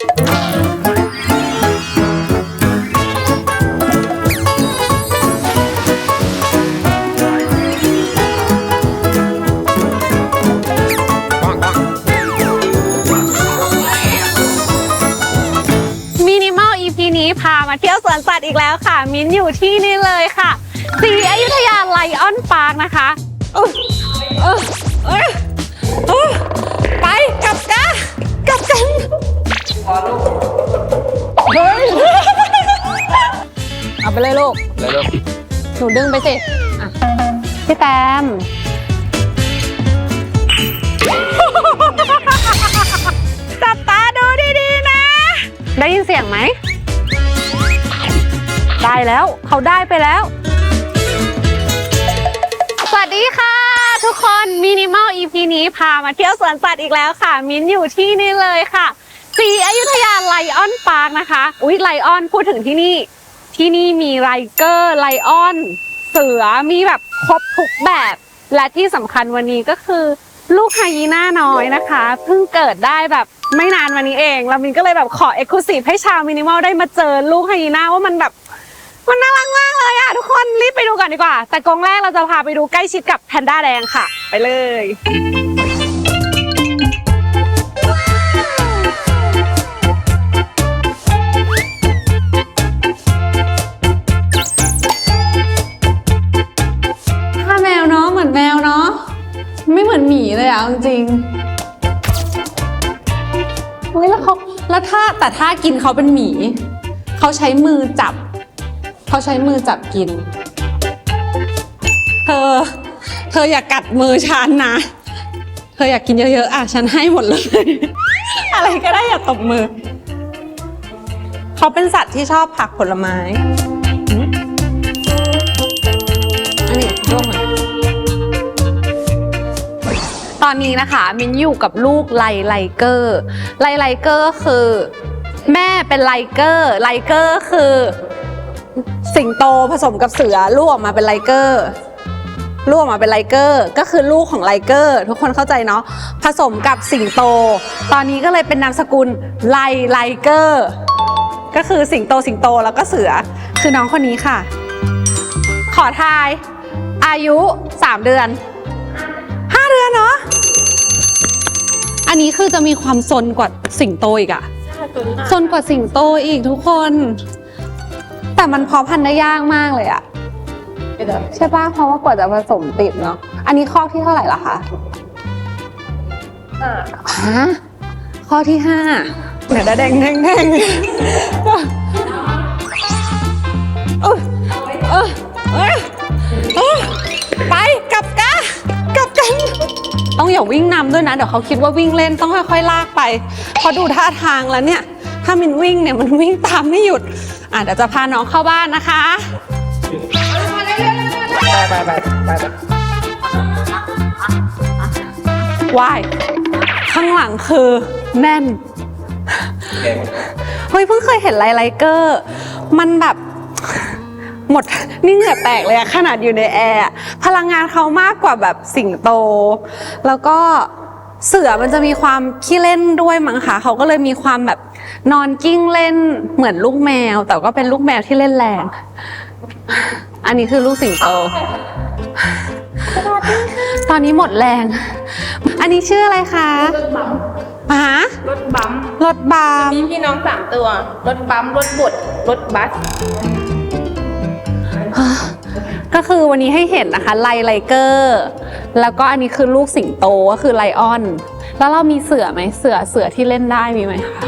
มินิมอล EP นี้พามาเที่ยวสวนสัตว์อีกแล้วค่ะ มิ้นอยู่ที่นี่เลยค่ะสีอยุธยาไลออนพาร์คนะคะ เฮ้ย เอาไปเลยลูกเลยลูกหนูดึงไปสิอะพี่แตม จับตาดูดีๆนะ ได้ยินเสียงไหม ได้แล้วเขาได้ไปแล้ว สวัสดีค่ะ ทุกคนมินิมอล EP นี้พามาเที่ยวสวนสัตว์อีกแล้วค่ะ มิ้นอยู่ที่นี่เลยค่ะ สีอยุธยาไลออนพาร์คนะคะ อุ๊ยไลออนพูดถึงที่นี่ ที่นี่มีไลเกอร์ไลออน เสือมีแบบครบทุกแบบ และที่สำคัญวันนี้ก็คือ ลูกไฮยีน่าน้อยนะคะ เพิ่งเกิดได้แบบไม่นานวันนี้เองแล้วมินก็เลยแบบขอเอ็กซ์คลูซีฟให้ชาวมินิมอลได้มาเจอลูกไฮยีน่าว่ามันแบบมันน่ารักมากเลยอะทุกคนรีบไปดูกันดีกว่า แต่กองแรกเราจะพาไปดูใกล้ชิดกับแพนด้าแดงค่ะ ไปเลย เอาจริงเฮ้ยแล้วเขาแล้วถ้าแต่ถ้ากินเขาเป็นหมี เขาใช้มือจับ เขาใช้มือจับกิน เธอ เธออย่ากัดมือฉันนะ เธออยากกินเยอะๆอะฉันให้หมดเลย อะไรก็ได้อย่าตบมือ เขาเป็นสัตว์ที่ชอบผักผลไม้ อันนี้ร่วม อนนี้นะคะมินอยู่กับลูกไลไลเกอร์ไลไลเกอร์คือ แม่เป็นไลเกอร์ไลเกอร์คือ สิงโตผสมกับเสือลูกออกมาเป็นไลเกอร์ลูกออกมาเป็นไลเกอร์ก็คือลูกของไลเกอร์ทุกคนเข้าใจเนาะผสมกับสิงโต ตอนนี้ก็เลยเป็นนามสกุลไลไลเกอร์ก็คือสิงโตสิงโตแล้วก็เสือคือน้องคนนี้ค่ะ ขอทาย อายุ 3 เดือน อันนี้คือจะมีความซนกว่าสิงโตอีกอะซนกว่าสิงโตอีกทุกคน แต่มันเพาะพันธุ์ได้ยากมากเลยอะใช่ปะเพราะว่ากว่าจะผสมติดเนาะอันนี้ข้อที่เท่าไหร่ละคะฮะข้อที่ห้าเดี๋ยวแดงแดงแดงเออเออ ต้องอย่าวิ่งนำด้วยนะ เดี๋ยวเขาคิดว่าวิ่งเล่นต้องค่อยๆ ลากไปเพราะดูท่าทางแล้วเนี่ย ถ้ามินวิ่งเนี่ยมันวิ่งตามไม่หยุด อะเดี๋ยวจะพาน้องเข้าบ้านนะคะไปไปไปไปไปว่ายข้างหลังคือแน่น เฮ้ยเพิ่งเคยเห็นไลไลเกอร์ มันแบบ หมด นี่เหงื่อแตกเลยอะขนาดอยู่ในแอร์อะพลังงานเขามากกว่าแบบสิงโต แล้วก็เสือมันจะมีความขี้เล่นด้วยมั้งคะเขาก็เลยมีความแบบนอนกิ้งเล่นเหมือนลูกแมว แต่ก็เป็นลูกแมวที่เล่นแรง อันนี้คือลูกสิงโต ตอนนี้หมดแรง อันนี้ชื่ออะไรคะรถบัมป์ฮะรถบัมป์รถบัมมีพี่น้องสามตัว รถบัมป์รถบดรถบัส ก็คือวันนี้ให้เห็นนะคะไลไลเกอร์แล้วก็อันนี้คือลูกสิงโตก็คือไลออน แล้วเรามีเสือไหมเสือเสือที่เล่นได้มีไหมคะ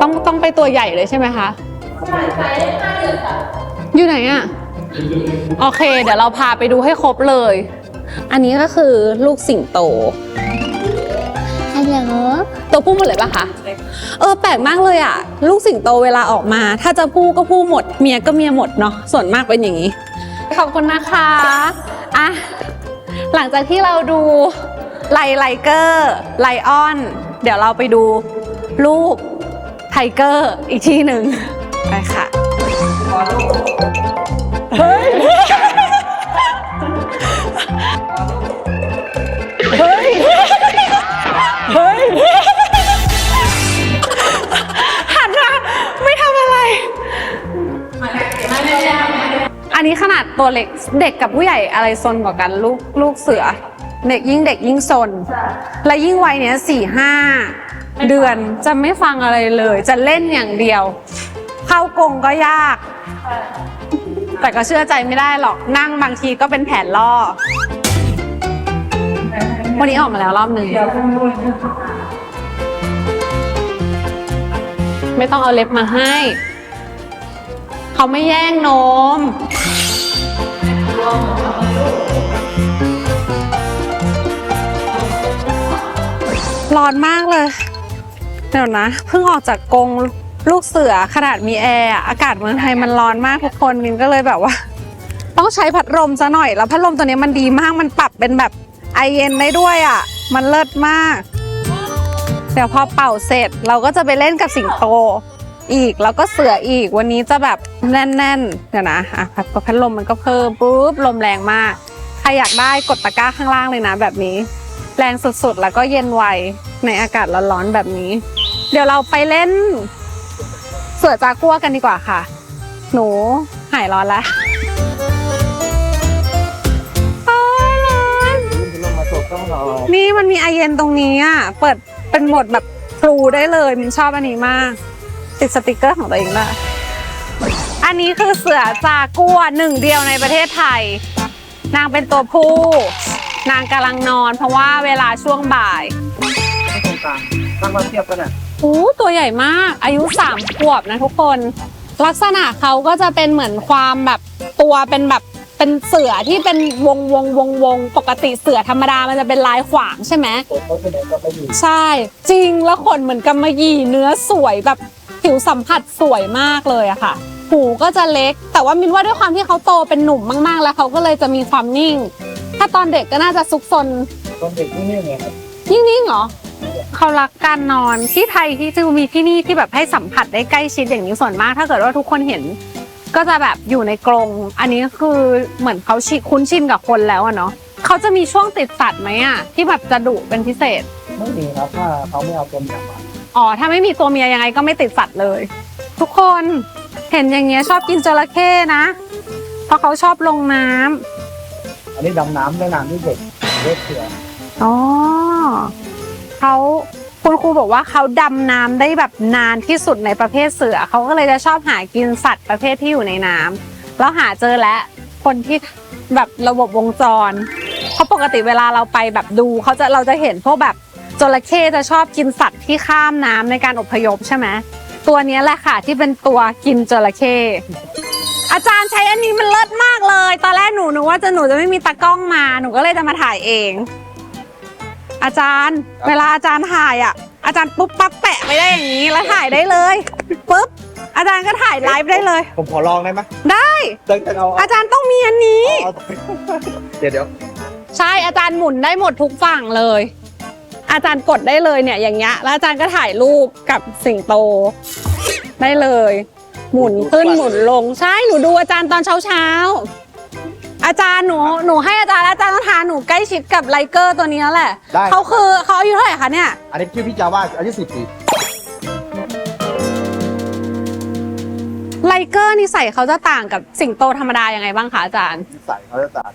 ต้องต้องไปตัวใหญ่เลยใช่ไหมคะอยู่ไหนอะโอเค เดี๋ยวเราพาไปดูให้ครบเลย อันนี้ก็คือลูกสิงโต ตัวผู้หมดเลยปะคะเออแปลกมากเลยอะลูกสิงโตเวลาออกมา ถ้าจะพูก็พูหมด เมียก็เมียหมดเนาะส่วนมากเป็นอย่างนี้ ขอบคุณนะคะอะหลังจากที่เราดูไลไลเกอร์ไลออน เดี๋ยวเราไปดูลูกไทเกอร์อีกที่หนึ่งไปค่ะเฮ้ย นี่ขนาดตัวเล็กเด็กกับผู้ใหญ่อะไรซนกว่ากันลูกลูกเสือ เด็กยิ่งเด็กยิ่งซน และยิ่งวัยเนี้ยสี่ห้าเดือนจะไม่ฟังอะไรเลย จะเล่นอย่างเดียว เข้ากงก็ยาก แต่ก็เชื่อใจไม่ได้หรอกนั่งบางทีก็เป็นแผนล่อวันนี้ออกมาแล้วรอบหนึ่งไม่ต้องเอาเล็บมาให้ เขาไม่แย่งนม ร้อนมากเลย เดี๋ยวนะ เพิ่งออกจากกรงลูกเสือขนาดมีแอร์อากาศเมืองไทยมันร้อนมากทุกคนมินก็เลยแบบว่า ต้องใช้พัดลมซะหน่อย แล้วพัดลมตัวนี้มันดีมากมันปรับเป็นแบบไอเย็นได้ด้วยอะ มันเลิศมาก เดี๋ยวพอเป่าเสร็จเราก็จะไปเล่นกับสิงโต อีกแล้วก็เสืออีกวันนี้จะแบบแน่นๆเดี๋ยวนะอะพัดพัดลมมันก็เพิ่มปุ๊บลมแรงมาก ใครอยากได้กดตะกร้าข้างล่างเลยนะ แบบนี้ แรงสุดๆ แล้วก็เย็นไวในอากาศร้อนๆแบบนี้ เดี๋ยวเราไปเล่น เสือจากัวกันดีกว่าค่ะ หนูหายร้อนแล้วร้อนนี่มันมีไอเย็นตรงนี้อะ เปิดเป็นโหมดแบบพลูได้เลย มินชอบอันนี้มาก ติดสติกเกอร์ของตัวเองด้วยอันนี้คือเสือจากัวหนึ่งเดียวในประเทศไทย นางเป็นตัวผู้ นางกำลังนอน เพราะว่าเวลาช่วงบ่ายไม่ตรงกลางตั้งมาเทียบกันอะโอ้ตัวใหญ่มาก อายุสามขวบนะทุกคน ลักษณะเขาก็จะเป็นเหมือนความแบบตัวเป็นแบบเป็นเสือที่เป็นวงวงวงวงปกติเสือธรรมดามันจะเป็นลายขวางใช่ไหมตัวเขาเป็นไหนก็ไม่อยู่ใช่ จริงแล้วขนเหมือนกำมะหยี่เนื้อสวยแบบ ผิวสัมผัสสวยมากเลยอะค่ะ หูก็จะเล็ก แต่ว่ามินว่าด้วยความที่เขาโตเป็นหนุ่มมาก ๆ แล้วเขาก็เลยจะมีความนิ่ง ถ้าตอนเด็กก็น่าจะซุกซนตอนเด็กนี่ไงครับยิ่งนิ่งเหรอเขารักการนอนที่ไทยที่จะมีที่นี่ที่แบบให้สัมผัสได้ใกล้ชิดอย่างนี้ส่วนมาก ถ้าเกิดว่าทุกคนเห็น ก็จะแบบอยู่ในกรง อันนี้คือเหมือนเขาชิคุ้นชินกับคนแล้วอะเนาะเขาจะมีช่วงติดสัตว์ไหมอะที่แบบจะดุเป็นพิเศษ ไม่มีครับถ้าเขาไม่เอาตัวอย่างมา อ๋อ ถ้าไม่มีตัวเมียยังไงก็ไม่ติดสัตว์เลย ทุกคนเห็นอย่างเงี้ยชอบกินจระเข้นะ เพราะเขาชอบลงน้ำอันนี้ดำน้ำได้นานที่สุดเลือดเสืออ๋อเขาคุณครูบอกว่าเขาดำน้ำได้แบบนานที่สุดในประเภทเสือเขาก็เลยจะชอบหากินสัตว์ประเภทที่อยู่ในน้ำแล้วหาเจอแล้วคนที่แบบระบบวงจรเพราะปกติเวลาเราไปแบบดูเขาจะเราจะเห็นพวกแบบ จระเข้จะชอบกินสัตว์ที่ข้ามน้ำในการอพยพใช่ไหมตัวเนี้ยแหละค่ะที่เป็นตัวกินจระเข้อาจารย์ใช้อันนี้มันเลิศมากเลย ตอนแรกหนูหนูว่าจะหนูจะไม่มีตากล้องมาหนูก็เลยจะมาถ่ายเอง อาจารย์ เวลาอาจารย์ถ่ายอะ อาจารย์ปุ๊บปั๊บแปะไปได้อย่างนี้แล้วถ่ายได้เลยปุ๊บอาจารย์ก็ถ่ายไลฟ์ได้เลย ผมขอลองได้ไหมได้เดินเอาอาจารย์ต้องมีอันนี้เอาเดี๋ยวเดี๋ยวใช่อาจารย์หมุนได้หมดทุกฝั่งเลย อาจารย์กดได้เลยเนี่ยอย่างเงี้ยแล้วอาจารย์ก็ถ่ายรูปกับสิงโต ได้เลย หมุนขึ้นหมุนลงใช่หนูดูอาจารย์ตอนเช้าเช้าๆอาจารย์หนูหนูให้อาจารย์แล้วอาจารย์ต้องทานหนูใกล้ชิดกับไลเกอร์ตัวนี้แล้วแหละได้ เขาคือเขาอายุเท่าไหร่คะเนี่ย อันนี้ชื่อพี่จาว่าอายุสิบปีไลเกอร์นิสัยเขาจะต่างกับสิงโตธรรมดายังไงบ้างคะอาจารย์ นิสัยเขาจะต่าง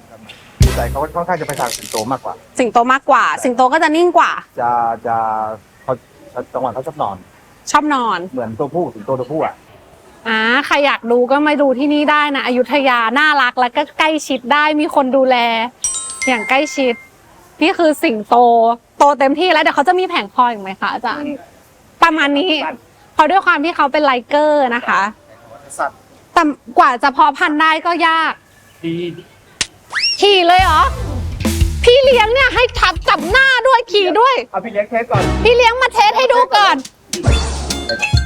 กันนิสัยเขาค่อนข้างจะไปทางสิงโตมากกว่า สิงโตมากกว่า สิงโตก็จะนิ่งกว่า จะจะเขาจังหวะเขาชอบนอน ชอบนอน เหมือนตัวผู้สิงโตตัวผู้อะอ่าใครอยากดูก็มาดูที่นี่ได้นะอยุธยาน่ารักแล้วก็ใกล้ชิดได้มีคนดูแล อย่างใกล้ชิด นี่คือสิงโต โตเต็มที่แล้วเดี๋ยวเขาจะมีแผงคออีกไหมคะอาจารย์ประมาณนี้เพราะด้วยความที่เขาเป็นไลเกอร์นะคะสัตว์แต่กว่าจะเพอพันธุ์ได้ก็ยากดี ขี่เลยเหรอ พี่เลี้ยงเนี่ยให้ทับจับหน้าด้วยขี่ด้วย เอาพี่เลี้ยงเทสก่อนพี่เลี้ยงมาเทสให้ดูก่อน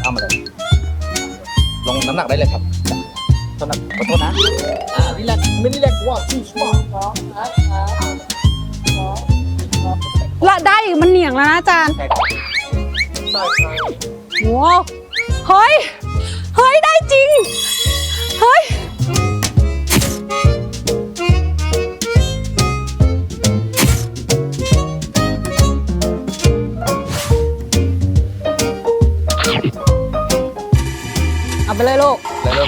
เอามาเลยลงน้ำหนักได้เลยครับขอโทษนะขอโทษนะอ่านี่แหละไม่นี่แหละว่าที่ชัวร์ละได้อีกมันเหนียงแล้วนะอาจารย์โว้เฮ้ย เฮ้ยได้จริง ลยลูก แล้ว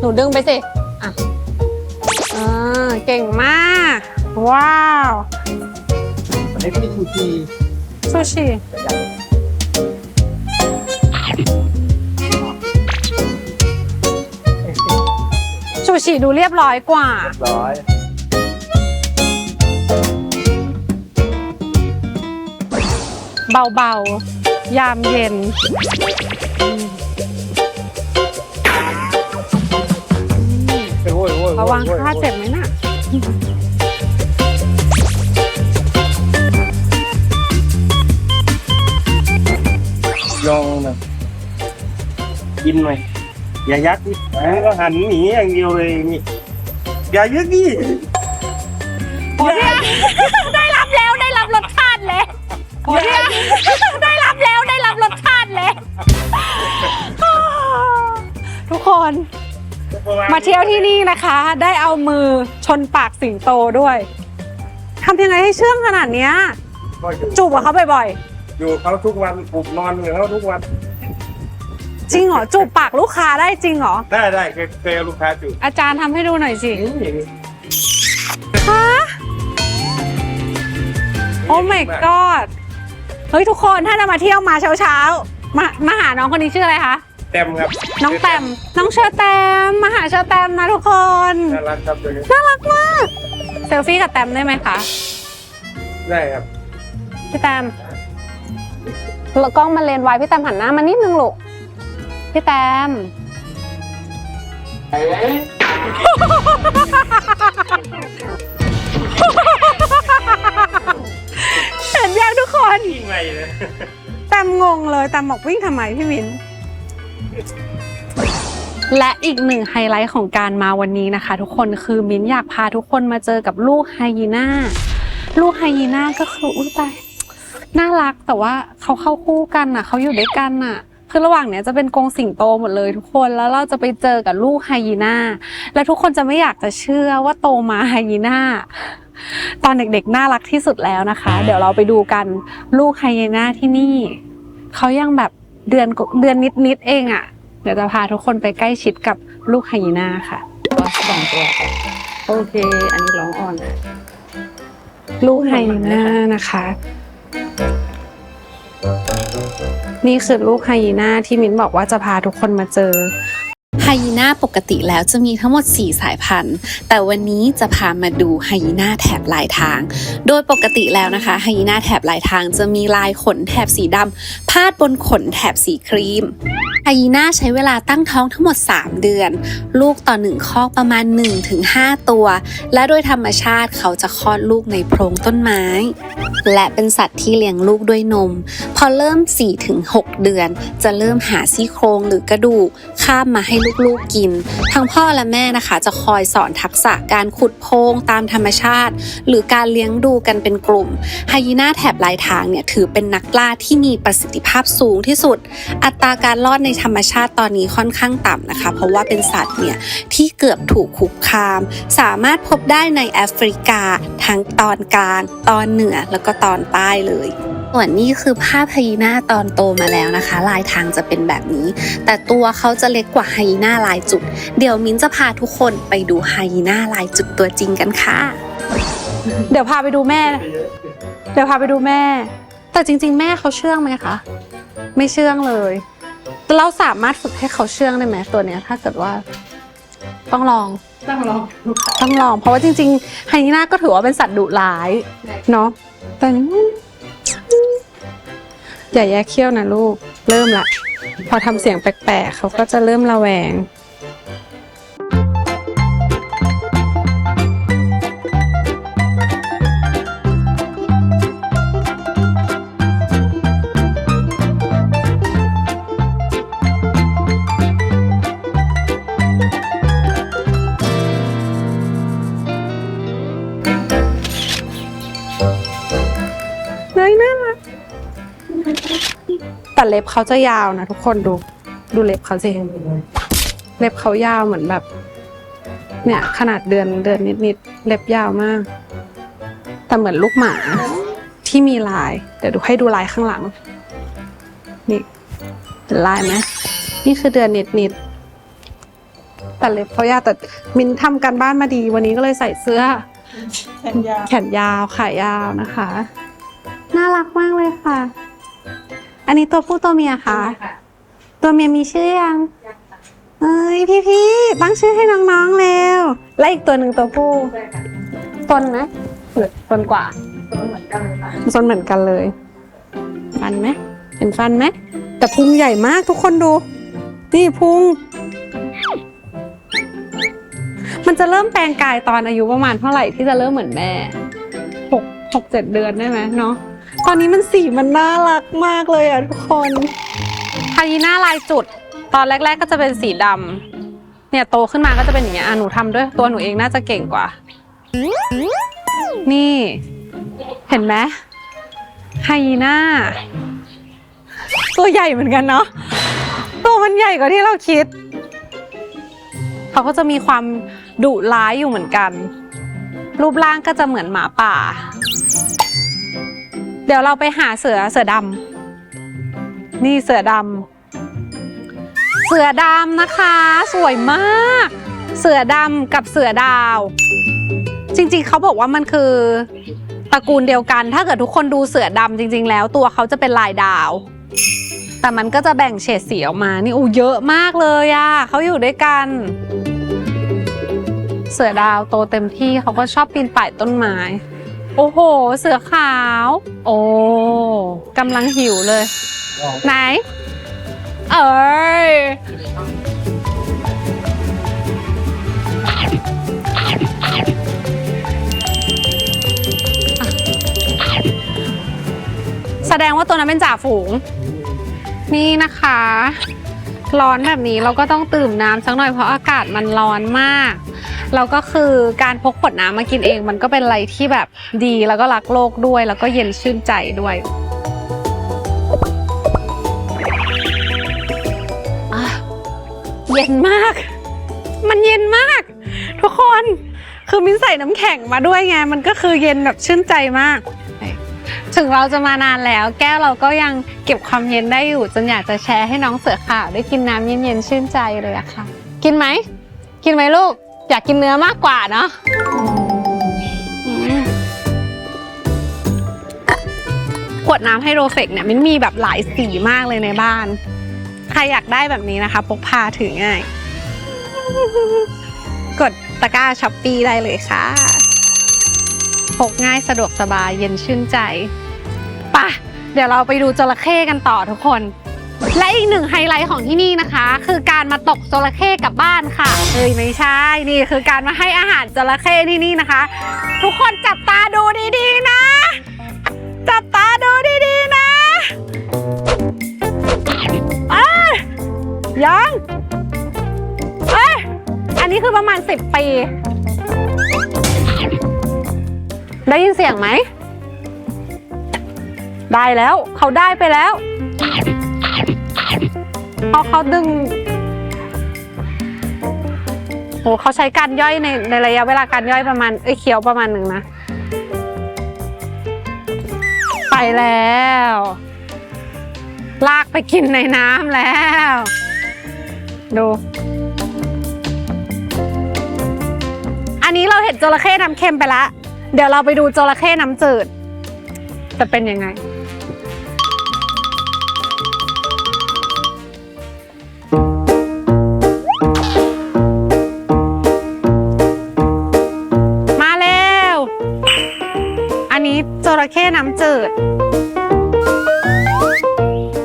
หนูดึงไปสิอะเก่งมาก ว้าววันนี้ก็มีชูชีซูชิแต่ยังซูชิดูเรียบร้อยกว่าร้อย เบาๆ ยามเย็น ระวังค่าเจ็บไหมน่ะลองนะกินหน่อยอย่ายักดิมึงก็หันหนีอย่างเดียวเลยนี่อย่ายึกดิได้รับแล้วได้รับรสชาติเลยได้รับแล้วได้รับรสชาติเลยทุกคน มาเที่ยวที่นี่นะคะ ได้เอามือชนปากสิงโตด้วยทำยังไงให้เชื่องขนาดเนี้ย ก็อยู่จูบกับเขาบ่อยอยู่เขาทุกวันปลุกนอนกับเขาทุกวัน ๆ จริงเหรอจูบปากลูกค้าได้จริงเหรอ ได้ได้เคยเคยเอาลูกค้าจุดอาจารย์ทำให้ดูหน่อยสินี่ฮะ โอ้ my god เฮ้ย ทุกคนถ้าจะมาเที่ยวมาเช้าๆ มามาหาน้องคนนี้ชื่ออะไรคะ เต็มครับน้องแตมน้องเชอร์แตมมาหาเชอร์แตมนะทุกคนน่ารักครับตัวนี้น่ารักมากเซลฟี่กับแตมได้ไหมคะได้ครับพี่แตมแล้วกล้องมาเลนไว้พี่แตมหันหน้ามานิดนึงลูกพี่แตมเห็นยังทุกคนยิ่งไงเลยแตมงงเลยแตมบอกวิ่งทำไมพี่มิน และอีกหนึ่งไฮไลท์ของการมาวันนี้นะคะ ทุกคนคือมิ้นอยากพาทุกคนมาเจอกับลูกไฮยีน่าลูกไฮยีน่าก็คืออุ้ยตายน่ารักแต่ว่าเขาเข้าคู่กันน่ะเขาอยู่ด้วยกันน่ะคือระหว่างเนี้ยจะเป็นกรงสิงโตหมดเลยทุกคนแล้วเราจะไปเจอกับลูกไฮยีน่าและทุกคนจะไม่อยากจะเชื่อว่าโตมาไฮยีน่าตอนเด็กๆน่ารักที่สุดแล้วนะคะ เดี๋ยวเราไปดูกันลูกไฮยีน่าที่นี่เขายังแบบ เดือนกว่าเดือนนิดๆเองอะ่ะ เดี๋ยวจะพาทุกคนไปใกล้ชิดกับลูกไฮยีน่าค่ะสองตัวโอเค อันนี้ร้องอ่อน ลูกไฮยีน่านะคะ นี่คือลูกไฮยีน่าที่มิ้นบอกว่าจะพาทุกคนมาเจอ ไฮยีน่าปกติแล้วจะมีทั้งหมด 4 สายพันธุ์ แต่วันนี้จะพามาดูไฮยีน่าแถบลายทาง โดยปกติแล้วนะคะไฮยีน่าแถบลายทางจะมีลายขนแถบสีดำพาดบนขนแถบสีครีมไฮยีน่าใช้เวลาตั้งท้องทั้งหมด 3 เดือน ลูกต่อหนึ่งคอกประมาณ 1-5 ตัว และโดยธรรมชาติเขาจะคลอดลูกในโพรงต้นไม้ และเป็นสัตว์ที่เลี้ยงลูกด้วยนม พอเริ่ม 4-6 เดือน จะเริ่มหาซี่โครงหรือกระดูกข้ามมาให้ลูกๆกิน ทั้งพ่อและแม่นะคะ จะคอยสอนทักษะการขุดโพงตามธรรมชาติ หรือการเลี้ยงดูกันเป็นกลุ่มไฮยีน่าแถบลายทางเนี่ยถือเป็นนักล่าที่มีประสิทธิภาพสูงที่สุด อัตราการรอดในธรรมชาติตอนนี้ค่อนข้างต่ำนะคะ เพราะว่าเป็นสัตว์เนี่ยที่เกือบถูกคุกคาม สามารถพบได้ในแอฟริกาทั้งตอนกลาง ตอนเหนือแล้วก็ตอนใต้เลย ส่วนนี้คือภาพไฮยีน่าตอนโตมาแล้วนะคะ ลายทางจะเป็นแบบนี้ แต่ตัวเขาจะเล็กกว่าไฮยีน่าลายจุด เดี๋ยวมิ้นจะพาทุกคนไปดูไฮยีน่าลายจุดตัวจริงกันค่ะ เดี๋ยวพาไปดูแม่ เดี๋ยวพาไปดูแม่ แต่จริง ๆ แม่เขาเชื่องไหมคะ ไม่เชื่องเลยแต่เราสามารถฝึกให้เขาเชื่องได้ไหมตัวเนี้ย ถ้าเกิดว่า ต้องลอง ต้องลอง ต้องลอง เพราะว่าจริงๆไฮยีน่าก็ถือว่าเป็นสัตว์ดุร้ายเนาะแต่นี่ อย่าแยกเขี้ยวนะลูก เริ่มละ พอทำเสียงแปลกๆ เขาก็จะเริ่มระแวง แต่เล็บเขาจะยาวนะทุกคนดูดูเล็บเขาสิเล็บเขายาวเหมือนแบบ เนี่ย ขนาดเดือนเดือนนิดๆเล็บยาวมาก แต่เหมือนลูกหมาที่มีลาย เดี๋ยวดูให้ดูลายข้างหลัง นี่เห็นลายไหมนี่คือเดือนนิดแต่เล็บเขายาวแต่มินทำการบ้านมาดี วันนี้ก็เลยใส่เสื้อ แขนยาวแขนยาวขายาวนะคะ น่ารักมากเลยค่ะ อันนี้ตัวผู้ตัวเมียคะตัวเมียมีชื่อยังเอ้ยพี่พี่ๆตั้งชื่อให้น้องๆเร็วและอีกตัวหนึ่งตัวผู้ตนไหมหรือตนกว่าเหมือนกันเลยค่ะซนเหมือนกันเลยฟันไหมเห็นฟันไหมแต่พุงใหญ่มากทุกคนดู นี่พุงมันจะเริ่มแปลงกายตอนอายุประมาณเท่าไหร่ที่จะเริ่มเหมือนแม่หกหกเจ็ดเดือนได้ไหมเนาะ ตอนนี้มันสีมันน่ารักมากเลยอะทุกคนไฮยีน่าลายจุด ตอนแรก ๆ ก็จะเป็นสีดำเนี่ยโตขึ้นมาก็จะเป็นอย่างเงี้ยอะหนูทำด้วยตัวหนูเองน่าจะเก่งกว่า นี่ เห็นไหมไฮยีน่าตัวใหญ่เหมือนกันเนาะตัวมันใหญ่กว่าที่เราคิด เขาก็จะมีความดุร้ายอยู่เหมือนกัน รูปร่างก็จะเหมือนหมาป่า เดี๋ยวเราไปหาเสือเสือดำนี่เสือดำเสือดำนะคะ สวยมาก เสือดำกับเสือดาว จริงๆเขาบอกว่ามันคือตระกูลเดียวกัน ถ้าเกิดทุกคนดูเสือดำจริง ๆ แล้วตัวเขาจะเป็นลายดาว แต่มันก็จะแบ่งเฉดสีออกมา นี่อู้เยอะมากเลยอะเขาอยู่ด้วยกัน เสือดาวโตเต็มที่เขาก็ชอบปีนป่ายต้นไม้ โอ้โห เสือขาว โอ้กำลังหิวเลย ไหน เอ้ยแสดงว่าตัวนั้นเป็นจ่าฝูง นี่นะคะ ร้อนแบบนี้เราก็ต้องตื่มน้ำสักหน่อยเพราะอากาศมันร้อนมาก แล้วก็คือการพกขวดน้ำมากินเอง มันก็เป็นอะไรที่แบบดีแล้วก็รักโลกด้วย แล้วก็เย็นชื่นใจด้วยอะเย็นมาก มันเย็นมาก ทุกคน คือมิ้นใส่น้ำแข็งมาด้วยไง มันก็คือเย็นแบบชื่นใจมาก ถึงเราจะมานานแล้ว แก้วเราก็ยังเก็บความเย็นได้อยู่ จนอยากจะแชร์ให้น้องเสือขาวได้กินน้ำเย็นๆชื่นใจเลยอะค่ะ กินไหม กินไหมลูก อยากกินเนื้อมากกว่าเนาะขวดน้ำไฮโดรเฟกเนี่ยมันมีแบบหลายสีมากเลยในบ้าน ใครอยากได้แบบนี้นะคะ พกพาถือง่าย กดตะกร้าช้อปปี้ได้เลยค่ะ พกง่ายสะดวกสบายเย็นชื่นใจป่ะ เดี๋ยวเราไปดูจระเข้กันต่อทุกคน และอีกหนึ่งไฮไลท์ของที่นี่นะคะ คือการมาตกจระเข้กลับบ้านค่ะเอ้ยไม่ใช่นี่คือการมาให้อาหารจระเข้ที่นี่นะคะ ทุกคนจับตาดูดีๆนะ จับตาดูดีๆนะเอ้ยยังเอ้ยอันนี้คือประมาณ 10 ปี ได้ยินเสียงไหม ได้แล้วเขาได้ไปแล้ว เพราะเขาดึงโหเขาใช้การย่อยในในระยะเวลาการย่อยประมาณเอ้ยเคี้ยวประมาณหนึ่งนะ ไปแล้ว ลากไปกินในน้ำแล้ว ดูอันนี้เราเห็นจระเข้น้ำเค็มไปล้วเดี๋ยวเราไปดูจระเข้น้ำจืด จะเป็นยังไง ระเข้น้ำจืด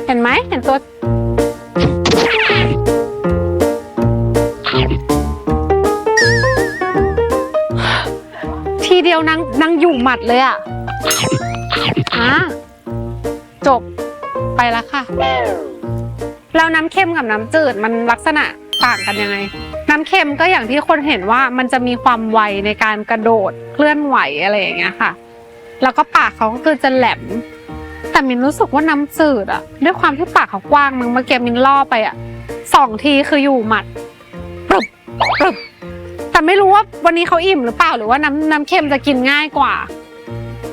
เห็นไหมเห็นตัว ทีเดียวนางนางอยู่หมัดเลยอะอะจบไปแล้วค่ะ แล้วน้ำเค็มกับน้ำจืดมันลักษณะต่างกันยังไง น้ำเค็มก็อย่างที่คนเห็นว่ามันจะมีความไวในการกระโดดเคลื่อนไหวอะไรอย่างเงี้ยค่ะ แล้วก็ปากเขาก็คือจะแหลม แต่มินรู้สึกว่าน้ำจืดอะด้วยความที่ปากเขากว้างมึงเมื่อกี้มินล่อไปอะสองทีคืออยู่หมัดปรึบปรึบแต่ไม่รู้ว่าวันนี้เขาอิ่มหรือเปล่าหรือว่าน้ำน้ำเค็มจะกินง่ายกว่า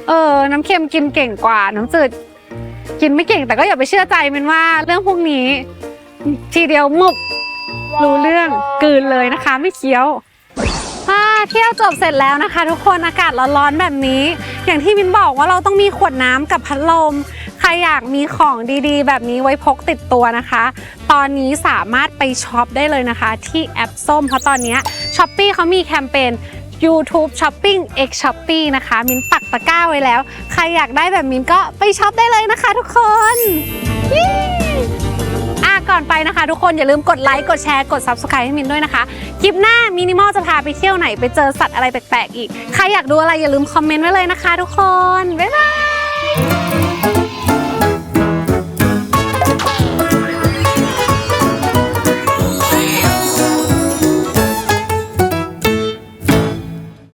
เออ น้ำเค็มกินเก่งกว่า น้ำจืด กินไม่เก่งแต่ก็อย่าไปเชื่อใจมันว่าเรื่องพวกนี้ ทีเดียวมุบรู้เรื่องกืนเลยนะคะ ไม่เคี้ยวอ่าเที่ยวจบเสร็จแล้วนะคะ ทุกคนอากาศร้อนๆแบบนี้ อย่างที่มินบอกว่าเราต้องมีขวดน้ำกับพัดลม ใครอยากมีของดีๆ แบบนี้ไว้พกติดตัวนะคะ ตอนนี้สามารถไปช็อปได้เลยนะคะ ที่แอปส้ม เพราะตอนนี้ช้อปปีเขามีแคมเปญ YouTube Shopping X Shopee นะคะ มินปักตะกร้าไว้แล้ว ใครอยากได้แบบมินก็ไปช็อปได้เลยนะคะทุกคนเย้อะ ก่อนไปนะคะ ทุกคนอย่าลืมกดไลค์กดแชร์กด Subscribe ให้มินด้วยนะคะ คลิปหน้ามินิมอลจะพาไปเที่ยวไหนไปเจอสัตว์อะไรแปลกๆอีก ใครอยากดูอะไรอย่าลืมคอมเมนต์ไว้เลยนะคะ ทุกคนบ๊ายบาย